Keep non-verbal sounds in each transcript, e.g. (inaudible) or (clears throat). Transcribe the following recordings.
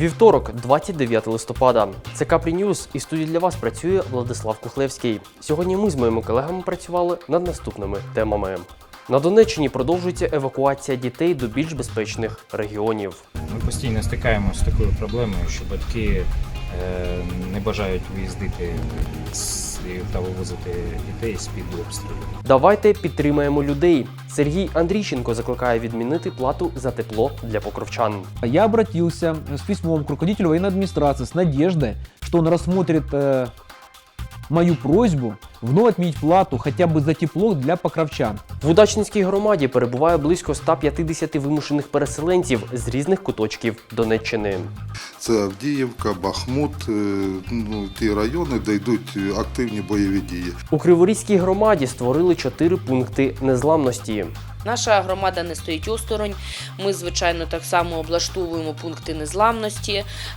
Вівторок, 29 листопада. Це Капрі Ньюз і студії для вас працює Владислав Кухлевський. Сьогодні ми з моїми колегами працювали над наступними темами. На Донеччині продовжується евакуація дітей до більш безпечних регіонів. Ми постійно стикаємося з такою проблемою, що батьки е, не бажають виїздити з- та вивозити дітей з-під обстрілів. Давайте підтримаємо людей. Сергій Андрійченко закликає відмінити плату за тепло для покровчан. Я обратився з письмом к руководителю воєнної адміністрації з надіждою, що він э, мою просьбу вновь отменить плату хотя бы за тепло для покровчан. В Удачненській громаді перебуває близько 150 вимушених переселенців з різних куточків Донеччини. Це Авдіївка, Бахмут, е, ну, ті райони, де йдуть активні бойові дії. У Криворізькій громаді створили чотири пункти незламності. Наша громада не стоїть осторонь. Ми, звичайно, так само облаштовуємо пункти незламності.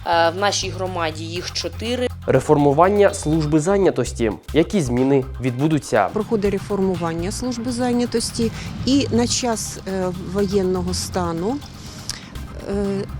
Е, В нашій громаді їх чотири. Реформування служби зайнятості. Які зміни відбудуться? проходить реформування служби зайнятості, і на час е, воєнного стану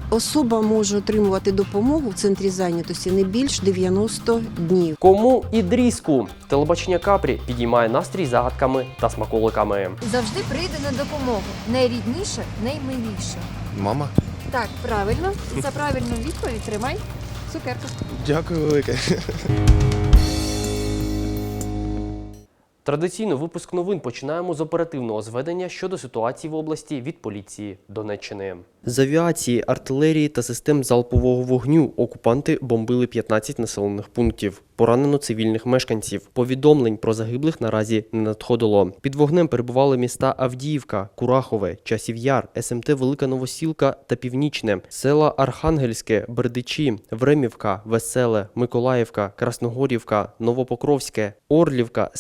особа може отримувати допомогу в центрі зайнятості не більш 90 днів. Кому і дрізку? Телебачення Капрі підіймає настрій загадками та смаколиками. завжди прийде на допомогу. Найрідніше, наймиліше. Мама, Так, правильно. За правильну відповідь тримай цукерку. дякую велике. Традиційно випуск новин починаємо з оперативного зведення щодо ситуації в області від поліції Донеччини. З авіації, артилерії та систем залпового вогню окупанти бомбили 15 населених пунктів. Поранено цивільних мешканців. Повідомлень про загиблих наразі не надходило. Під вогнем перебували міста Авдіївка, Курахове, Часів Яр, СМТ Велика Новосілка та Північне, села Архангельське, Бердичі, Времівка, Веселе, Миколаївка, Красногорівка, Новопокровське, Орлівка,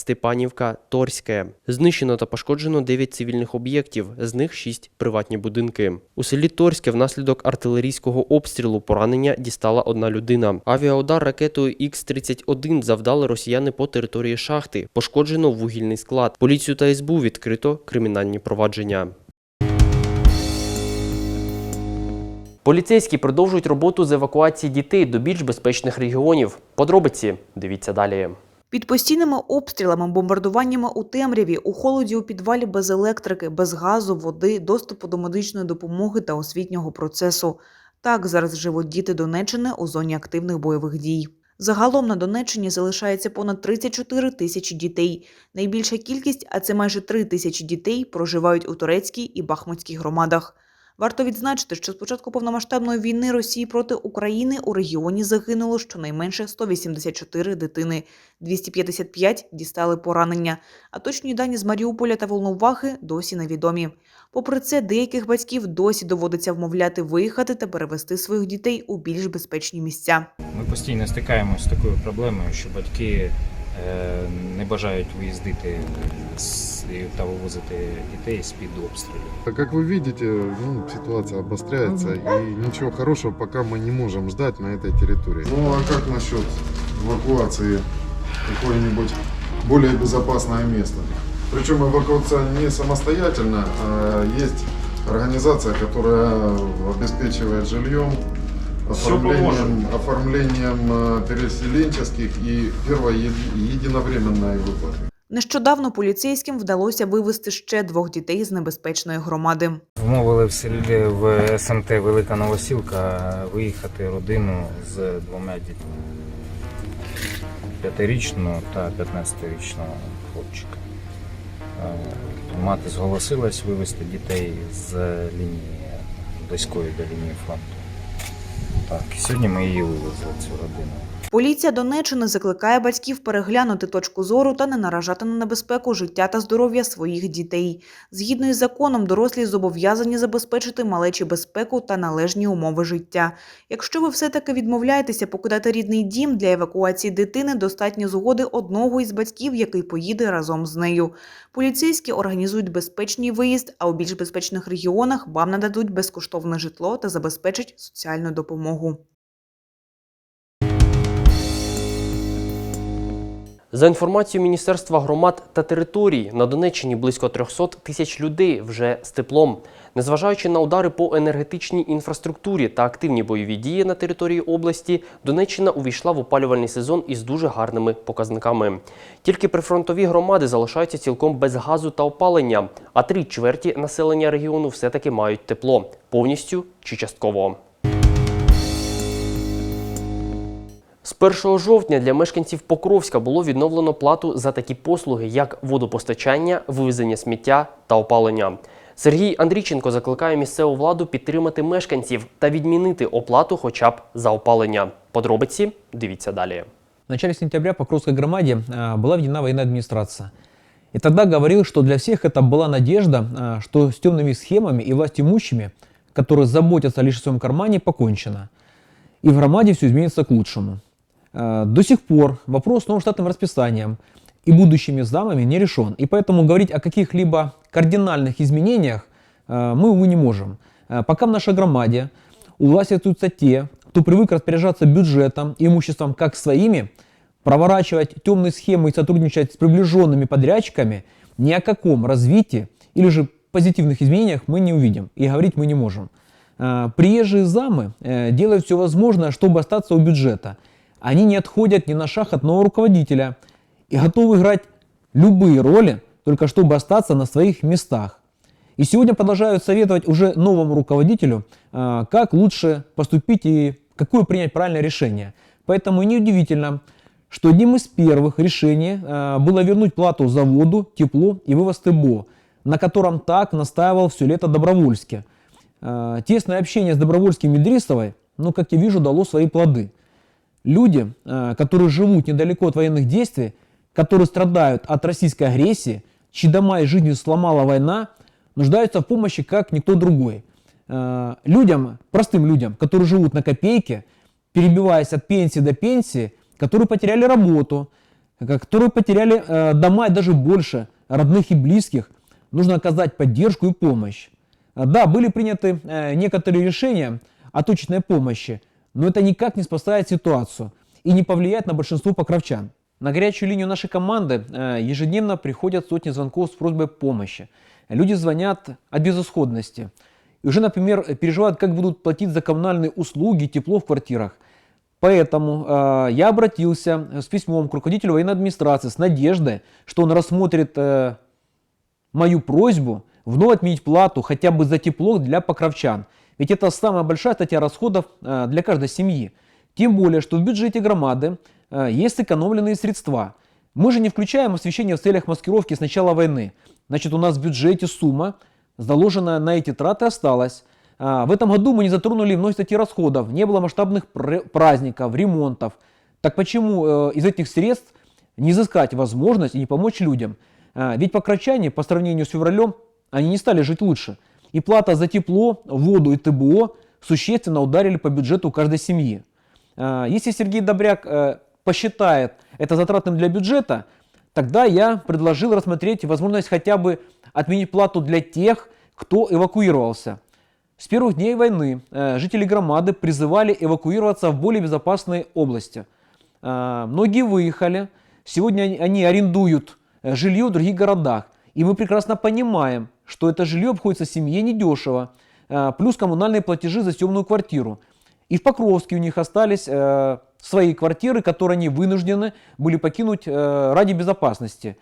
Степанівка, Торське. Знищено та пошкоджено 9 цивільних об'єктів, з них 6 приватні будинки. У селі Торське внаслідок артилерійського обстрілу поранення дістала одна людина. Авіаудар ракетою Х-31 завдали росіяни по території шахти. Пошкоджено вугільний склад. Поліцію та СБУ відкрито кримінальні провадження. Поліцейські продовжують роботу з евакуації дітей до більш безпечних регіонів. Подробиці дивіться далі. Під постійними обстрілами, бомбардуваннями у темряві, у холоді у підвалі без електрики, без газу, води, доступу до медичної допомоги та освітнього процесу. Так зараз живуть діти Донеччини у зоні активних бойових дій. Загалом на Донеччині залишається понад 34 тисячі дітей. Найбільша кількість, а це майже 3 тисячі дітей, проживають у турецькій і бахмутській громадах. Варто відзначити, що з початку повномасштабної війни Росії проти України у регіоні загинуло щонайменше 184 дитини. 255 дістали поранення, а точні дані з Маріуполя та Волновахи досі невідомі. Попри це, деяких батьків досі доводиться вмовляти виїхати та перевести своїх дітей у більш безпечні місця. Ми постійно стикаємося з такою проблемою, що батьки е, не бажають виїздити з- та вивозити дітей з-під обстрілів. Как вы видите, ну, ситуация обостряется, и ничего хорошего пока мы не можем ждать на этой территории. Ну а как насчет эвакуации в какое-нибудь более безопасное место? Причем эвакуация не самостоятельно, а есть организация, которая обеспечивает жильем, оформлением, оформлением э, переселенческих и первой еди- единовременной выплаты. Нещодавно поліцейським вдалося вивезти ще двох дітей з небезпечної громади. Вмовили в селі в СМТ Велика Новосілка виїхати родину з двома дітьми. П'ятирічного та 15-річного хлопчика. Е, Мати зголосилась вивезти дітей з лінії близької до лінії фронту. Так, сьогодні ми її вивезли, цю родину. Поліція Донеччини закликає батьків переглянути точку зору та не наражати на небезпеку життя та здоров'я своїх дітей. Згідно із законом, дорослі зобов'язані забезпечити малечі безпеку та належні умови життя. Якщо ви все-таки відмовляєтеся покидати рідний дім для евакуації дитини, достатньо згоди одного із батьків, який поїде разом з нею. Поліцейські організують безпечний виїзд, а у більш безпечних регіонах вам нададуть безкоштовне житло та забезпечать соціальну допомогу. За інформацією Міністерства громад та територій, на Донеччині близько 300 тисяч людей вже з теплом. Незважаючи на удари по енергетичній інфраструктурі та активні бойові дії на території області, Донеччина увійшла в опалювальний сезон із дуже гарними показниками. Тільки прифронтові громади залишаються цілком без газу та опалення, а три чверті населення регіону все-таки мають тепло повністю чи частково. З 1 жовтня для мешканців Покровська було відновлено плату за такі послуги, як водопостачання, вивезення сміття та опалення. Сергій Андрійченко закликає місцеву владу підтримати мешканців та відмінити оплату хоча б за опалення. Подробиці дивіться далі. В начале сентября по Кровской громаде а, была введена военная администрация. И тогда говорил, что для всех это была надежда, а, что с темными схемами и властимущими, которые заботятся лишь о своем кармане, покончено. И в громаде все изменится к лучшему. А, До сих пор вопрос с новым штатным расписанием и будущими замами не решен. И поэтому говорить о каких-либо кардинальных изменениях а, мы, увы, не можем. А, Пока в нашей громаде уластятся те, кто привык распоряжаться бюджетом и имуществом как своими, проворачивать темные схемы и сотрудничать с приближенными подрядчиками, ни о каком развитии или же позитивных изменениях мы не увидим и говорить мы не можем. Приезжие замы э, делают все возможное, чтобы остаться у бюджета. Они не отходят ни на шаг от нового руководителя и готовы играть любые роли, только чтобы остаться на своих местах. И сегодня продолжают советовать уже новому руководителю, а, как лучше поступить и какое принять правильное решение. Поэтому неудивительно, что одним из первых решений а, было вернуть плату за воду, тепло и вывоз ТБО, на котором так настаивал все лето Добровольске. А, Тесное общение с Добровольским и Идрисовой, ну, как я вижу, дало свои плоды. Люди, а, которые живут недалеко от военных действий, которые страдают от российской агрессии, чьи дома и жизни сломала война, нуждаются в помощи как никто другой. Э, Людям, простым людям, которые живут на копейке, перебиваясь от пенсии до пенсии, которые потеряли работу, э, которые потеряли э, дома и даже больше, родных и близких, нужно оказать поддержку и помощь. Э, Да, были приняты э, некоторые решения о точечной помощи, но это никак не спасает ситуацию и не повлияет на большинство покровчан. На горячую линию нашей команды э, ежедневно приходят сотни звонков с просьбой помощи. Люди звонят о безысходности. И уже, например, переживают, как будут платить за коммунальные услуги, тепло в квартирах. Поэтому э, я обратился с письмом к руководителю военной администрации с надеждой, что он рассмотрит э, мою просьбу вновь отменить плату хотя бы за тепло для покровчан. Ведь это самая большая статья расходов э, для каждой семьи. Тем более, что в бюджете громады э, есть сэкономленные средства. Мы же не включаем освещение в целях маскировки с начала войны. Значит, у нас в бюджете сумма, заложенная на эти траты, осталась. А, В этом году мы не затронули многие статьи расходов, не было масштабных пр- праздников, ремонтов. Так почему э, из этих средств не изыскать возможность и не помочь людям? А, Ведь покровчане по сравнению с февралем, они не стали жить лучше. И плата за тепло, воду и ТБО существенно ударили по бюджету каждой семьи. А, Если Сергей Добряк э, посчитает это затратным для бюджета, тогда я предложил рассмотреть возможность хотя бы отменить плату для тех, кто эвакуировался. С первых дней войны э, жители громады призывали эвакуироваться в более безопасные области. А, Многие выехали, сегодня они- арендуют э, жилье в других городах. И мы прекрасно понимаем, что это жилье обходится семье недешево, а, плюс коммунальные платежи за съемную квартиру. И в Покровске у них остались э, свои квартиры, которые они вынуждены были покинуть э, ради безопасности.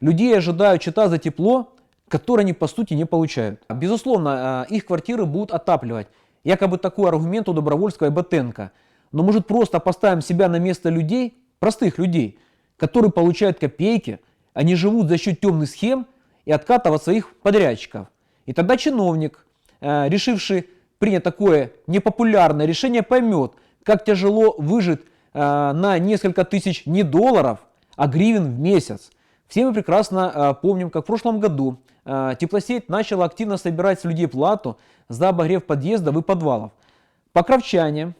Людей ожидают счета за тепло, которые они по сути не получают. Безусловно, э, их квартиры будут отапливать. Якобы такой аргумент у Добровольского и Ботенко. Но может просто поставим себя на место людей, простых людей, которые получают копейки, они живут за счет темных схем и откатов от своих подрядчиков. И тогда чиновник, э, решивший принять такое непопулярное решение, поймет, как тяжело выжить э, на несколько тысяч не долларов, а гривен в месяц. Все мы прекрасно э, помним, как в прошлом году теплосеть начала активно собирать с людей плату за обогрев подъездов и подвалов. Покровчане,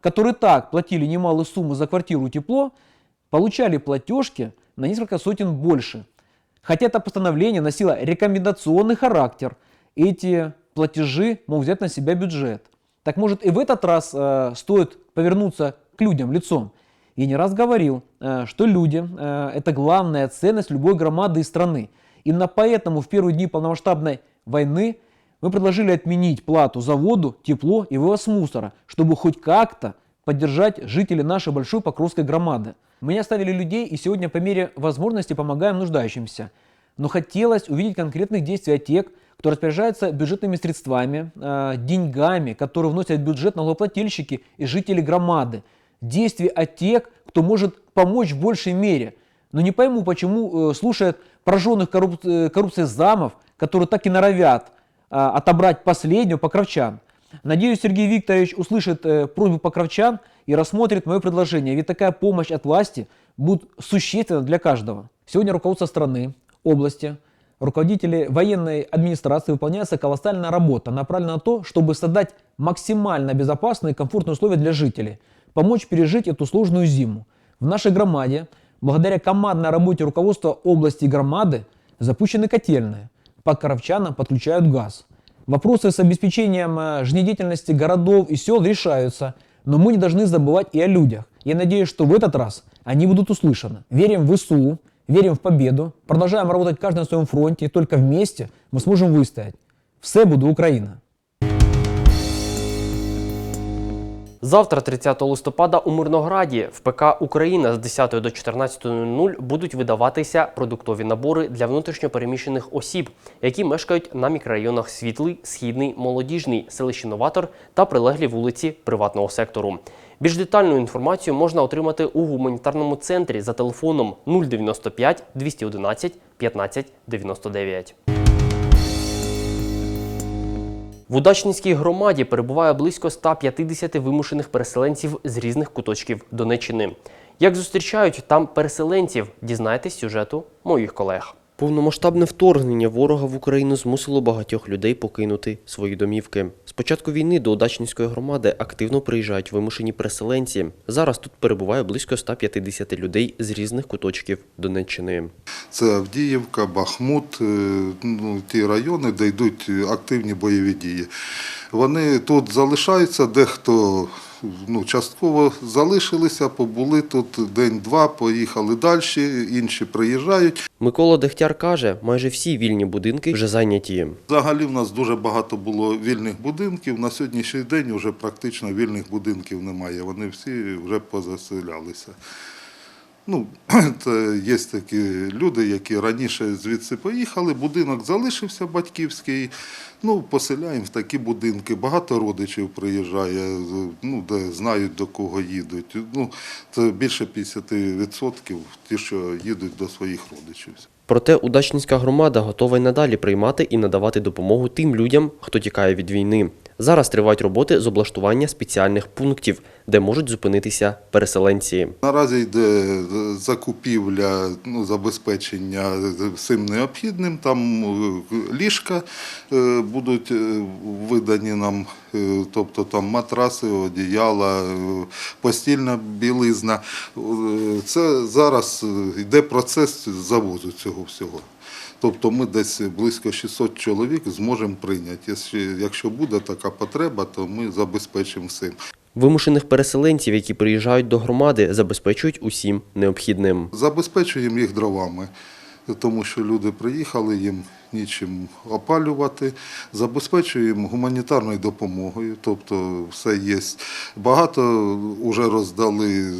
которые так платили немалые суммы за квартиру и тепло, получали платежки на несколько сотен больше. Хотя это постановление носило рекомендационный характер, эти платежи мог взять на себя бюджет. Так может и в этот раз э, стоит повернуться к людям лицом Я не раз говорил, э, что люди э, – это главная ценность любой громады и страны. Именно поэтому в первые дни полномасштабной войны мы предложили отменить плату за воду, тепло и вывоз мусора, чтобы хоть как-то поддержать жителей нашей большой Покровской громады. Мы не оставили людей и сегодня по мере возможности помогаем нуждающимся. Но хотелось увидеть конкретных действий от тех, кто распоряжается бюджетными средствами, э, деньгами, которые вносят в бюджет налогоплательщики и жители громады. Действий от тех, кто может помочь в большей мере. Но не пойму, почему э, слушают пораженных корруп- э, коррупцией замов, которые так и норовят э, отобрать последнюю покровчан. Надеюсь, Сергей Викторович услышит э, просьбу покровчан и рассмотрит мое предложение, ведь такая помощь от власти будет существенна для каждого. Сегодня руководство страны, области, руководители военной администрации выполняется колоссальная работа, направленная на то, чтобы создать максимально безопасные и комфортные условия для жителей, помочь пережить эту сложную зиму. В нашей громаде, благодаря командной работе руководства области и громады, запущены котельные. По коровчанам подключают газ. Вопросы с обеспечением э, жизнедеятельности городов и сел решаются, но мы не должны забывать и о людях. Я надеюсь, что в этот раз они будут услышаны. Верим в ВСУ, верим в победу, продолжаем работать каждый на своем фронте, и только вместе мы сможем выстоять. Все буде Україна! Завтра, 30 листопада, у Мирнограді в ПК Україна з 10 до 14.00 будуть видаватися продуктові набори для внутрішньопереміщених осіб, які мешкають на мікрорайонах Світлий, Східний, Молодіжний, селищі Новатор та прилеглі вулиці приватного сектору. Більш детальну інформацію можна отримати у гуманітарному центрі за телефоном 095 211 15 99. В Удачницькій громаді перебуває близько 150 вимушених переселенців з різних куточків Донеччини. Як зустрічають там переселенців, дізнайтесь сюжету моїх колег. Повномасштабне вторгнення ворога в Україну змусило багатьох людей покинути свої домівки. З початку війни до Удачнінської громади активно приїжджають вимушені переселенці. Зараз тут перебуває близько 150 людей з різних куточків Донеччини. Це Авдіївка, Бахмут, е, ну, ті райони, де йдуть активні бойові дії. Вони тут залишаються, дехто ну, частково залишилися, побули тут день-два, поїхали далі, інші приїжджають. Микола Дегтяр каже, майже всі вільні будинки вже зайняті. Взагалі в нас дуже багато було вільних будинків. На сьогоднішній день вже практично вільних будинків немає. Вони всі вже позаселялися. Ну, (clears throat) є такі люди, які раніше звідси поїхали, будинок залишився батьківський. Ну, поселяємо в такі будинки. Багато родичів приїжджає, ну, де знають до кого їдуть. Ну, це більше 50% ті, що їдуть до своїх родичів. Проте Удачнінська громада готова й надалі приймати і надавати допомогу тим людям, хто тікає від війни. Зараз тривають роботи з облаштування спеціальних пунктів, де можуть зупинитися переселенці. Наразі йде закупівля, ну, забезпечення всім необхідним. Там е, ліжка е, будуть е, видані нам, е, тобто там матраси, одіяла, е, постільна білизна. Е, Це зараз е, йде процес завозу цього всього. Тобто ми десь близько 600 чоловік зможемо прийняти. Якщо- буде така потреба, то ми забезпечимо всім. Вимушених переселенців, які приїжджають до громади, забезпечують усім необхідним. Забезпечуємо їх дровами, тому що люди приїхали, їм нічим опалювати. Забезпечуємо гуманітарною допомогою, тобто все є. Багато вже роздали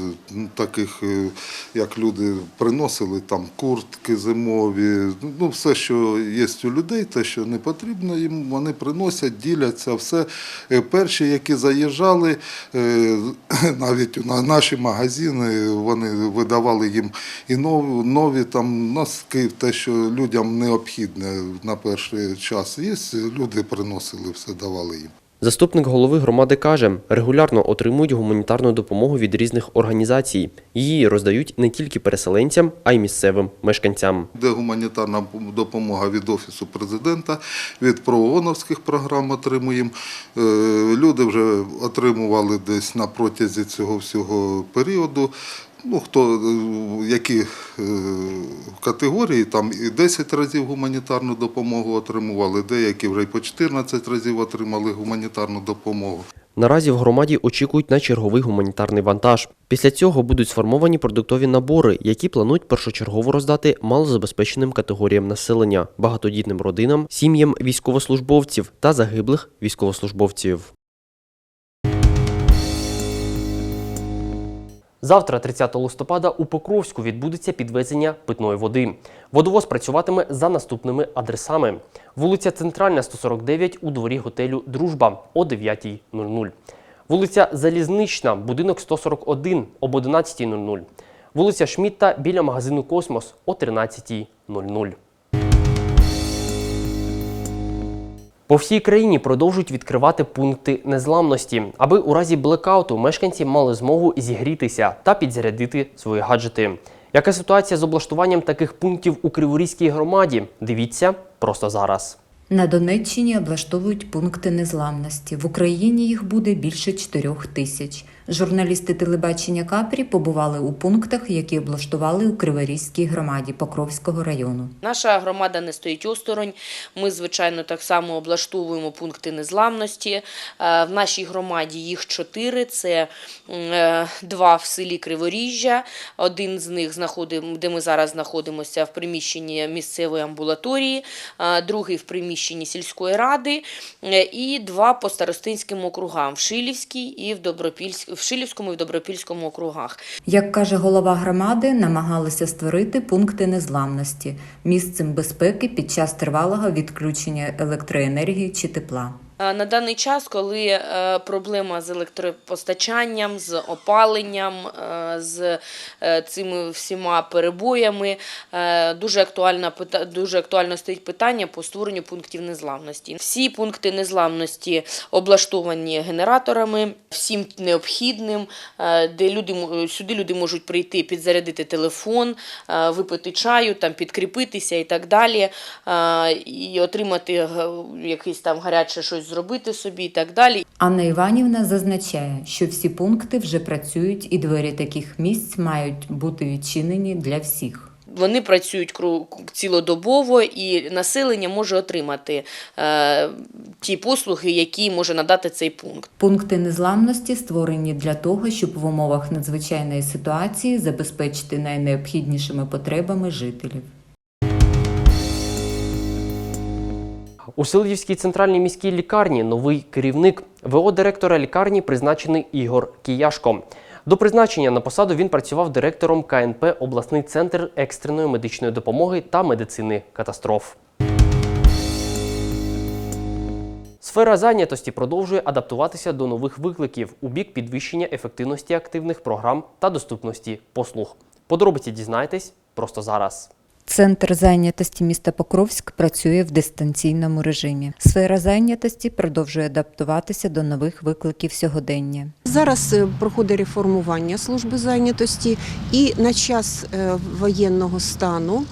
таких, е, як люди приносили там куртки зимові, ну все, що є у людей, те, що не потрібно їм, вони приносять, діляться. Все Е, перші, які заїжджали, е, (coughs) навіть на наші магазини, вони видавали їм і нові там носки, те, що людям необхідне на перший час. Є люди приносили все, давали їм. Заступник голови громади каже, регулярно отримують гуманітарну допомогу від різних організацій. Її роздають не тільки переселенцям, а й місцевим мешканцям. Де гуманітарна допомога від Офісу президента, від проОНовських програм отримуємо. Е, Люди вже отримували десь на протязі цього всього періоду. Ну, хто, е, які е, категорії, там і 10 разів гуманітарну допомогу отримували, деякі вже й по 14 разів отримали гуманітарну допомогу. Наразі в громаді очікують на черговий гуманітарний вантаж. Після цього будуть сформовані продуктові набори, які планують першочергово роздати малозабезпеченим категоріям населення, багатодітним родинам, сім'ям військовослужбовців та загиблих військовослужбовців. Завтра, 30 листопада, у Покровську відбудеться підвезення питної води. Водовоз працюватиме за наступними адресами: вулиця Центральна, 149 у дворі готелю Дружба о 9.00. Вулиця Залізнична, будинок 141 об 11.00. Вулиця Шмітта біля магазину Космос о 13.00. По всій країні продовжують відкривати пункти незламності, аби у разі блекауту мешканці мали змогу зігрітися та підзарядити свої гаджети. Яка ситуація з облаштуванням таких пунктів у Криворізькій громаді? Дивіться просто зараз. На Донеччині облаштовують пункти незламності. В Україні їх буде більше 4 тисяч. Журналісти телебачення Капрі побували у пунктах, які облаштували у Криворізькій громаді Покровського району. Наша громада не стоїть осторонь. Ми, звичайно, так само облаштовуємо пункти незламності. Е, В нашій громаді їх чотири. Це е, два в селі Криворіжжя. Один з них де ми зараз знаходимося в приміщенні місцевої амбулаторії, е, другий в приміщенні сільської ради, і два по старостинським округам в Шилівській і в Добропільськ... в Шилівському і в Добропільському округах. Як каже голова громади, намагалися створити пункти незламності місцем безпеки під час тривалого відключення електроенергії чи тепла. Е, На даний час, коли е, проблема з електропостачанням, з опаленням, е, з цими всіма перебоями, дуже актуальна пита- дуже актуально стоїть питання по створенню пунктів незламності. Всі пункти незламності облаштовані генераторами, всім необхідним, де люди сюди люди можуть прийти, підзарядити телефон, випити чаю, там підкріпитися і так далі, і отримати якийсь там гаряче щось зробити собі і так далі. Анна Іванівна зазначає, що всі пункти вже працюють і двері таких місць мають бути відчинені для всіх. Вони працюють цілодобово, і населення може отримати е, ті послуги, які може надати цей пункт. Пункти незламності створені для того, щоб в умовах надзвичайної ситуації забезпечити найнеобхіднішими потребами жителів. У Селидівській центральній міській лікарні новий керівник. ВО директора лікарні призначений Ігор Кияшко. До призначення на посаду він працював директором КНП обласний центр екстреної медичної допомоги та медицини катастроф. Сфера зайнятості продовжує адаптуватися до нових викликів у бік підвищення ефективності активних програм та доступності послуг. Подробиці дізнайтесь просто зараз. Центр зайнятості міста Покровськ працює в дистанційному режимі. Сфера зайнятості продовжує адаптуватися до нових викликів сьогодення. Зараз е, проходить реформування служби зайнятості, і на час е, воєнного стану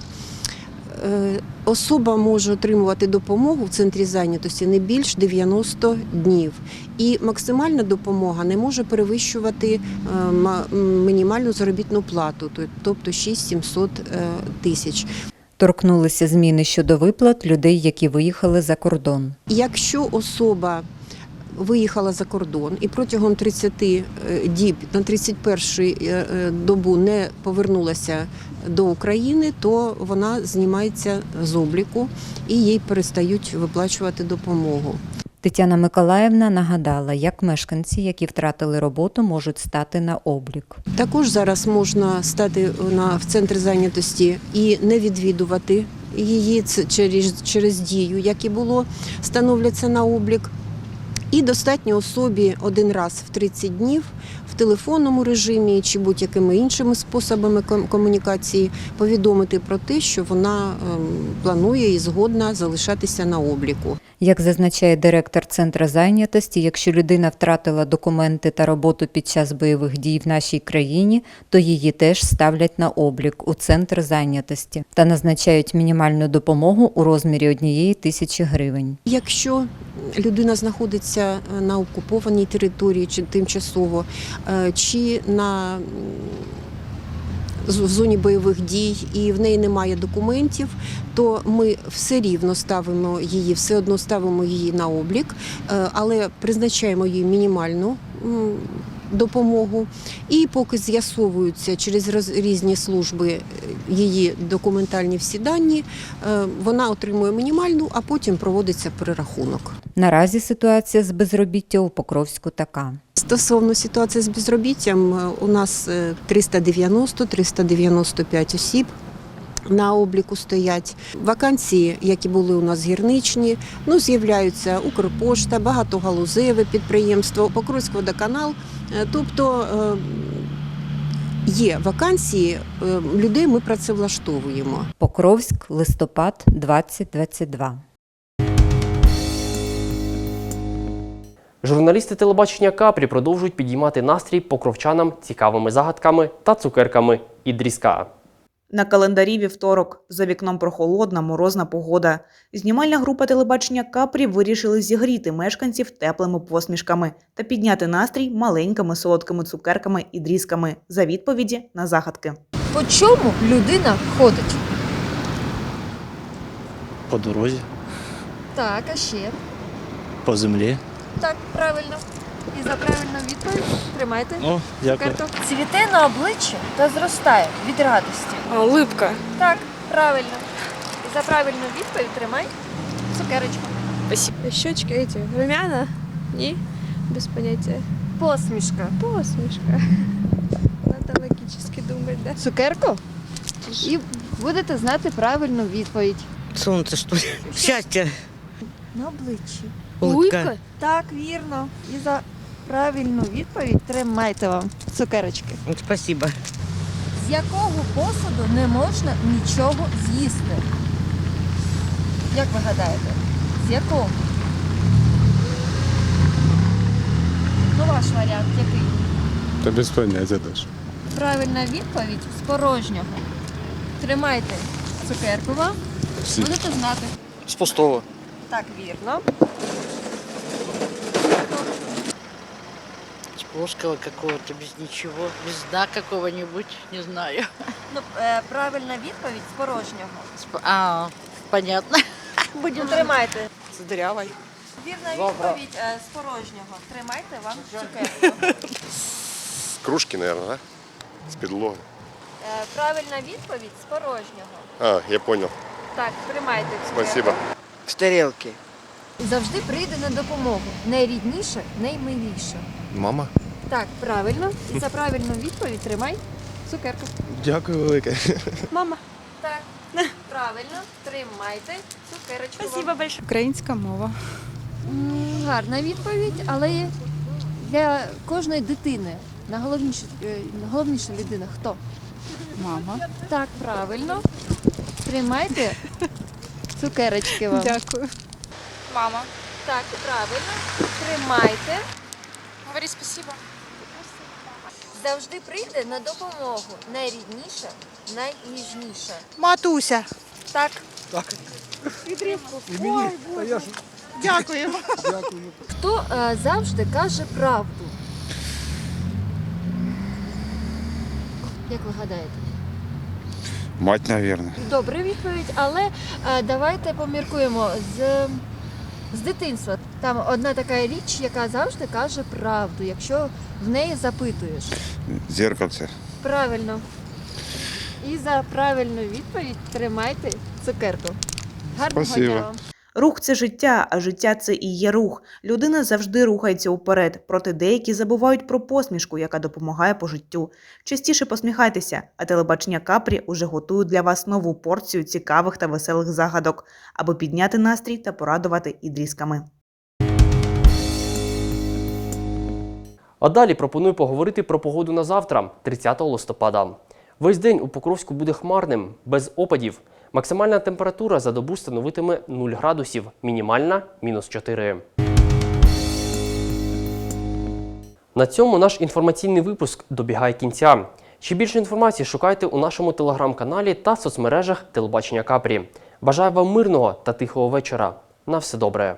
особа може отримувати допомогу в центрі зайнятості не більш 90 днів. І максимальна допомога не може перевищувати е, мінімальну заробітну плату, тобто 6700 е, тисяч. Торкнулися зміни щодо виплат людей, які виїхали за кордон. Якщо особа виїхала за кордон і протягом 30 е, діб на 31 е, е, добу не повернулася до України, то вона знімається з обліку і їй перестають виплачувати допомогу. Тетяна Миколаївна нагадала, як мешканці, які втратили роботу, можуть стати на облік. Також зараз можна стати на в центр зайнятості і не відвідувати її через, через дію, як і було, становляться на облік. І достатньо особі один раз в 30 днів телефонному режимі чи будь-якими іншими способами ком- комунікації повідомити про те, що вона ем, планує і згодна залишатися на обліку. Як зазначає директор центру зайнятості, якщо людина втратила документи та роботу під час бойових дій в нашій країні, то її теж ставлять на облік у центр зайнятості та назначають мінімальну допомогу у розмірі однієї тисячі гривень. Якщо людина знаходиться на окупованій території чи тимчасово, е, чи на в зоні бойових дій і в неї немає документів, то ми все рівно ставимо її, все одно ставимо її на облік, е, але призначаємо їй мінімальну допомогу. І поки з'ясовуються через різні служби е, її документальні всі дані, е, вона отримує мінімальну, а потім проводиться перерахунок. Наразі ситуація з безробіття у Покровську така. Стосовно ситуації з безробіттям, е, у нас е, 390-395 осіб. На обліку стоять вакансії, які були у нас гірничні. Ну з'являються Укрпошта, багатогалузеве підприємство, Покровськ водоканал. Е, Тобто е, є вакансії, е, людей ми працевлаштовуємо. Покровськ, листопад 2022. Журналісти телебачення Капрі продовжують підіймати настрій покровчанам цікавими загадками та цукерками і дрізка. На календарі вівторок. За вікном прохолодна, морозна погода. Знімальна група телебачення Капрі вирішили зігріти мешканців теплими посмішками та підняти настрій маленькими солодкими цукерками і дрізками за відповіді на загадки. По чому людина ходить? По дорозі, Так, а ще. по землі. Так, правильно. І за правильну відповідь тримайте. О, дякую. Цукерку. Цвіте на обличчя та зростає від радості. Улыбка. Так, правильно. І за правильну відповідь тримай цукерочку. Щечки эти, румяна? Не? Без понятия. Посмішка. Посмешка. Надо логически думать, да? Цукерку. І будете знати правильну відповідь. Солнце, что ли? Счастье. На обличчі. Улыбка. Так, вірно. І за правильну відповідь тримайте вам цукерочки. Спасибо. З якого посуду не можна нічого з'їсти? Як ви гадаєте? З якого? Ну, ваш варіант який? Та без поняття теж. Правильна відповідь з порожнього. Тримайте цукерку вам. Будете знати. З пустого. Так, вірно. Плоского какого-то, без ничего, без дна какого-нибудь, не знаю. Ну, е, правильна відповідь з порожнього. Сп- А, понятно. (laughs) Ну, тримайте. С дырявой. Вірна відповідь е, з порожнього. Тримайте вам цукерку. З кружки, мабуть, да? З підлоги. Е, правильна відповідь з порожнього. А, я зрозумів. Так, тримайте цукерку. С тарелки. Завжди прийде на допомогу. Найрідніше, наймиліше. Мама? Так, правильно. І за правильну відповідь тримай цукерку. Дякую велике. Мама. Так, правильно. Тримайте цукерочку. Спасибо большое. Українська мова. М, Гарна відповідь, але для кожної дитини найголовніша, е, найголовніша людина хто? Мама. Так, правильно. Тримайте цукерочки вам. Дякую. Мама. Так, правильно. Тримайте. Говори спасибо. Завжди прийде на допомогу. Найрідніша, найніжніша. Матуся. Так. Дякую. Хто е, завжди каже правду? Як ви гадаєте? Мать, мабуть. Добра відповідь, але е, давайте поміркуємо з, з дитинства. Там одна така річ, яка завжди каже правду, якщо в неї запитуєш. Зеркальце. Правильно. І за правильну відповідь тримайте цукерку. Гарного Спасибо. дня вам. Рух це життя, а життя це і є рух. Людина завжди рухається уперед, проте деякі забувають про посмішку, яка допомагає по життю. Частіше посміхайтеся, а телебачення Капрі уже готує для вас нову порцію цікавих та веселих загадок, аби підняти настрій та порадувати ідрісками. А далі пропоную поговорити про погоду на завтра, 30 листопада. Весь день у Покровську буде хмарним, без опадів. Максимальна температура за добу становитиме 0 градусів, мінімальна мінус 4. На цьому наш інформаційний випуск добігає кінця. Ще більше інформації шукайте у нашому телеграм-каналі та соцмережах Телебачення Капрі. Бажаю вам мирного та тихого вечора. На все добре.